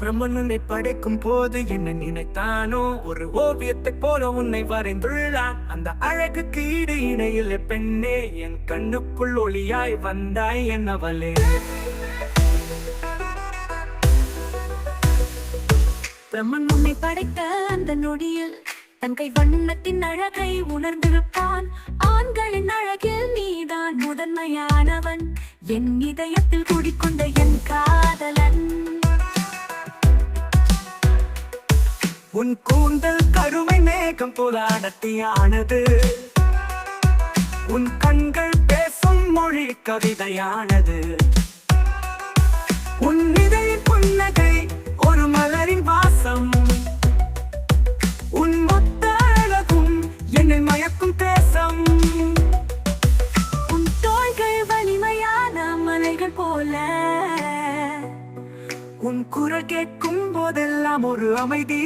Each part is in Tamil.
பிரம்மன் படைக்கும் போது என்ன நினைத்தானோ? ஒரு ஓவியத்தை போல உன்னை வரைந்துள்ளான். அந்த அழகுக்கு ஈடு இணையில் பெண்ணே என் கண்ணுக்குள் ஒளியாய் வந்தாய் என்னவளே பிரம்மன் உன்னை படைத்த அந்த நொடியில் தன் கை வண்ணத்தின் அழகை உணர்ந்திருப்பான். ஆண்களின் அழகில் நீதான் முதன்மையானவன். என் இதயத்தில் குடிக்கொண்ட என் கா உன் கூந்தல் கருமை மேகம் போல அடர்த்தியானது. உன் கண்கள் பேசும் மொழி கவிதையானது. உன் இதழின் புன்னகை ஒரு மலரின் வாசம். உன் மொத்த அழகும் என்னை மயக்கும் தேசம். உன் தோள்கள் வலிமையான மலைகள் போல. உன் குரல் கேட்கும் போதெல்லாம் ஒரு அமைதி.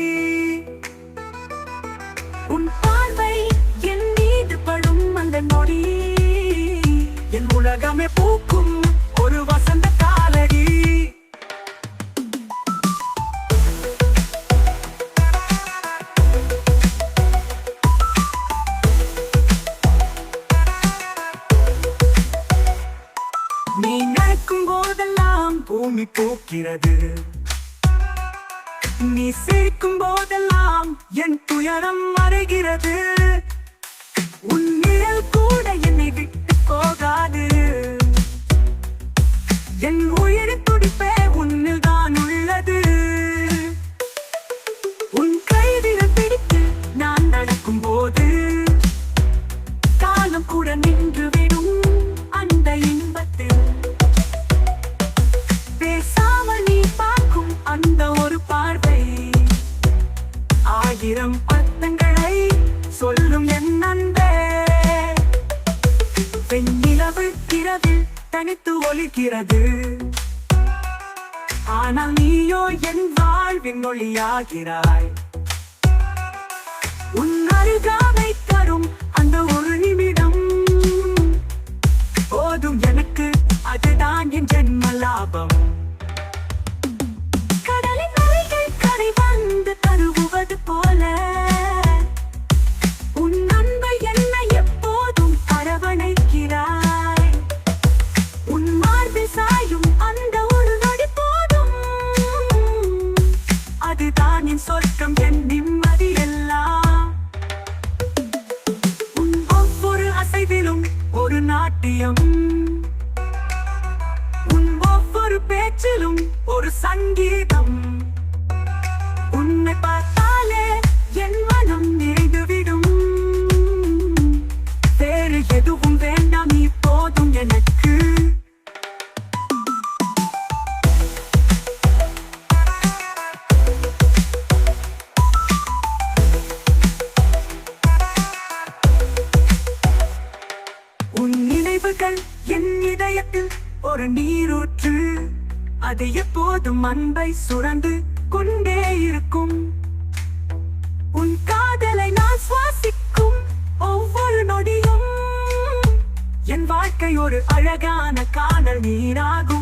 உன் பார்வை என் மீது படும் அந்த நொடி. என் உலகமே பூக்கும் ஒரு வசந்த காலடி. நீ நடக்கும் போதெல்லாம் பூமி பூக்கிறது. நீ சிரிக்கும் போதெல்லாம் என் துயரம் மறைகிறது ஆயிரம் அர்த்தங்களை சொல்லும் என் நண்பே. வெண்ணிலவு இரவில் தனித்து ஒலிக்கிறது. ஆனால் நீயோ என் வாழ்வின் ஒளியாகிறாய். உன் அருகா பேச்சிலும் ஒரு சங்கீதம். உன்னை பார்த்தாலே என் மனம் நிறைந்துவிடும் வேறு எதுவும் வேண்டாம் நீ போதும் எனக்கு. உன் நினைவுகள் என் இதயத்தில் ஒரு நீரூற்று. அது எப்போதும் அன்பை சுரந்து கொண்டே இருக்கும். உன் காதலை நான் சுவாசிக்கும் ஒவ்வொரு நொடியும். என் வாழ்க்கை ஒரு அழகான காதல் நீராகும்.